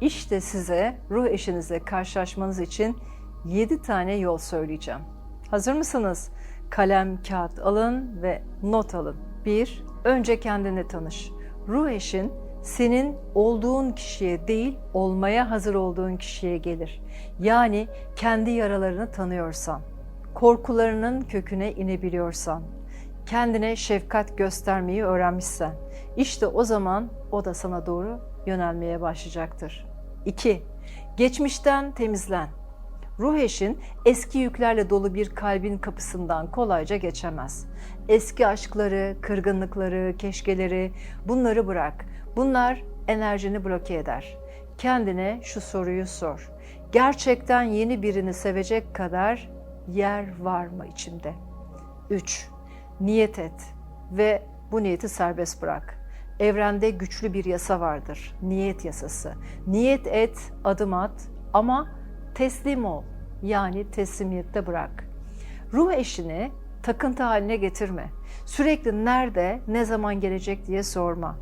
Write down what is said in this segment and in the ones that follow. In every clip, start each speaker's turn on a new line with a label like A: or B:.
A: İşte size ruh eşinizle karşılaşmanız için 7 tane yol söyleyeceğim. Hazır mısınız? Kalem, kağıt alın ve not alın. 1. Önce kendini tanış. Ruh eşin senin olduğun kişiye değil, olmaya hazır olduğun kişiye gelir. Yani kendi yaralarını tanıyorsan, korkularının köküne inebiliyorsan, kendine şefkat göstermeyi öğrenmişsen, işte o zaman o da sana doğru yönelmeye başlayacaktır. 2. Geçmişten temizlen. Ruh eşin eski yüklerle dolu bir kalbin kapısından kolayca geçemez. Eski aşkları, kırgınlıkları, keşkeleri bunları bırak. Bunlar enerjini bloke eder. Kendine şu soruyu sor. Gerçekten yeni birini sevecek kadar yer var mı içimde? 3. Niyet et ve bu niyeti serbest bırak. Evrende güçlü bir yasa vardır. Niyet yasası. Niyet et, adım at ama teslim ol. Yani teslimiyette bırak. Ruh eşini takıntı haline getirme. Sürekli nerede, ne zaman gelecek diye sorma.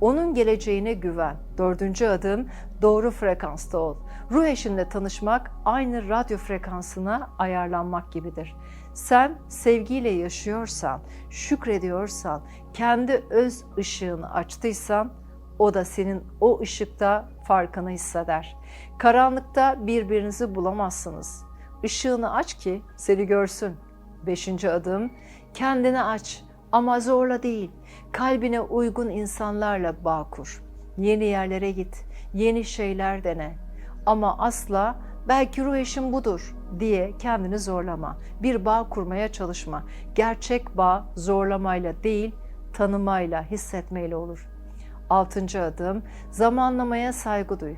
A: Onun geleceğine güven. Dördüncü adım doğru frekansta ol. Ruh eşinle tanışmak aynı radyo frekansına ayarlanmak gibidir. Sen sevgiyle yaşıyorsan, şükrediyorsan, kendi öz ışığını açtıysan o da senin o ışıkta farkını hisseder. Karanlıkta birbirinizi bulamazsınız. Işığını aç ki seni görsün. Beşinci adım kendini aç ama zorla değil. Kalbine uygun insanlarla bağ kur. Yeni yerlere git, yeni şeyler dene. Ama asla belki ruh eşim budur diye kendini zorlama. Bir bağ kurmaya çalışma. Gerçek bağ zorlamayla değil, tanımayla, hissetmeyle olur. Altıncı adım zamanlamaya saygı duy.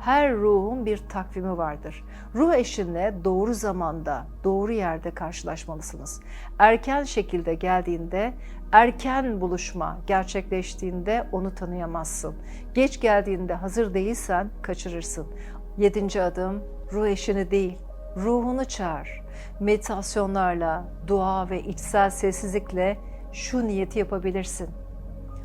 A: Her ruhun bir takvimi vardır. Ruh eşinle doğru zamanda, doğru yerde karşılaşmalısınız. Erken şekilde geldiğinde, erken buluşma gerçekleştiğinde onu tanıyamazsın. Geç geldiğinde hazır değilsen kaçırırsın. Yedinci adım ruh eşini değil, ruhunu çağır. Meditasyonlarla, dua ve içsel sessizlikle şu niyeti yapabilirsin.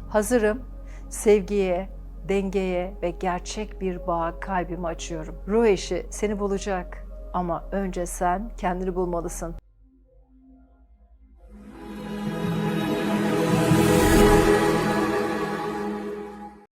A: Hazırım, sevgiye, dengeye ve gerçek bir bağa kalbimi açıyorum. Ruh eşi seni bulacak ama önce sen kendini bulmalısın.